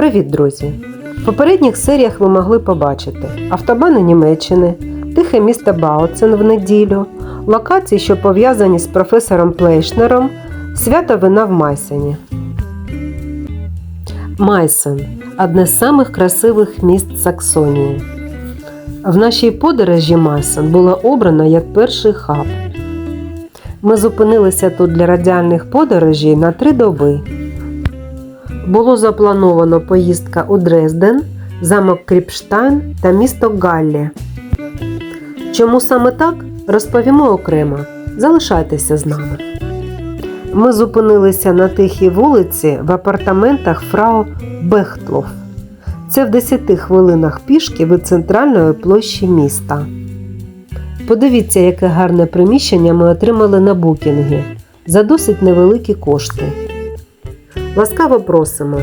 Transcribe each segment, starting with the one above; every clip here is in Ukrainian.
Привіт, друзі! В попередніх серіях ви могли побачити автобани Німеччини, тихе місто Бауцен в неділю, локації, що пов'язані з професором Плейшнером, свято вина в Майсені. Майсен одне з самих красивих міст Саксонії. В нашій подорожі Майсен було обрано як перший хаб. Ми зупинилися тут для радіальних подорожей на три доби. Було заплановано поїздка у Дрезден, замок Кріпштайн та місто Галлі. Чому саме так, розповімо окремо. Залишайтеся з нами. Ми зупинилися на тихій вулиці в апартаментах фрау Бехтлоф. Це в 10 хвилинах пішки від центральної площі міста. Подивіться, яке гарне приміщення ми отримали на букінгі за досить невеликі кошти. Ласкаво просимо.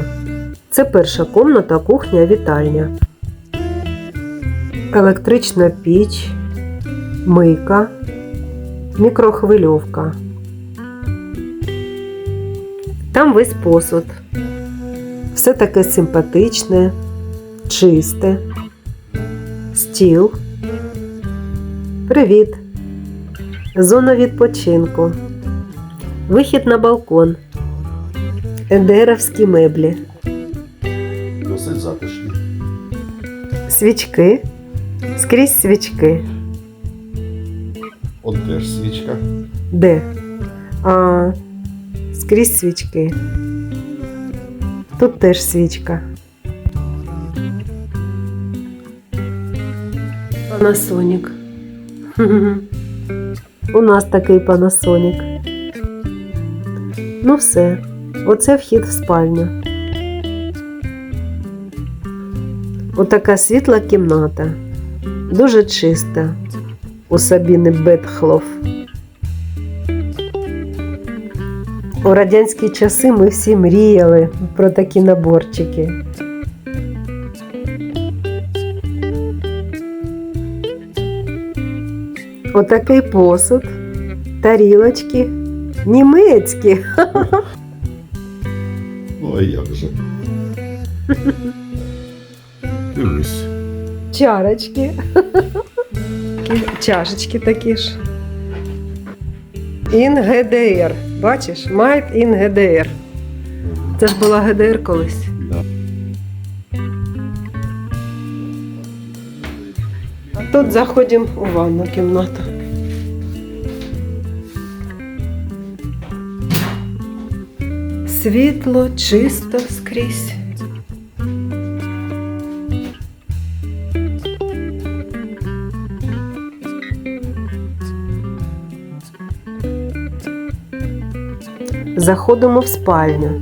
Це перша комната, кухня, вітальня. Електрична піч, мийка, мікрохвильовка. Там весь посуд. Все таке симпатичне, чисте. Стіл. Привіт. Зона відпочинку. Вихід на балкон. Ендеровські меблі. Досить затишні. Свічки. Скрізь свічки. От теж свічка. Де? А, скрізь свічки. Тут теж свічка. Панасонік. У нас такий панасонік. Ну все, оце вхід в спальню. Отака світла кімната. Дуже чиста. У Сабіни Бетхлоф. У радянські часи ми всі мріяли про такі наборчики. Отакий посуд, тарілочки, німецькі. Ну а як же? Дивись. Чарочки. Чашечки такі ж. In GDR. Бачиш? Made in GDR. Це ж була ГДР колись. Да. Тут заходимо у ванну кімнату. Світло, чисто скрізь. Заходимо в спальню.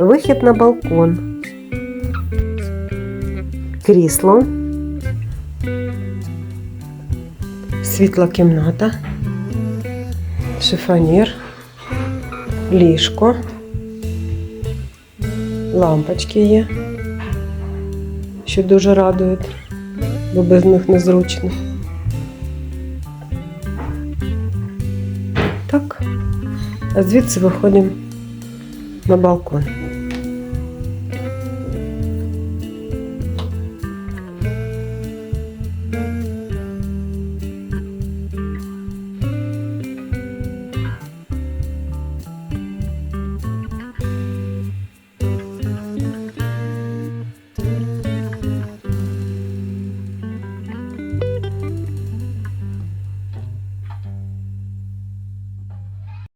Вихід на балкон. Крісло. Світла кімната, шифонір, ліжко, лампочки є, що дуже радують, бо без них незручно. Так, а звідси виходимо на балкон.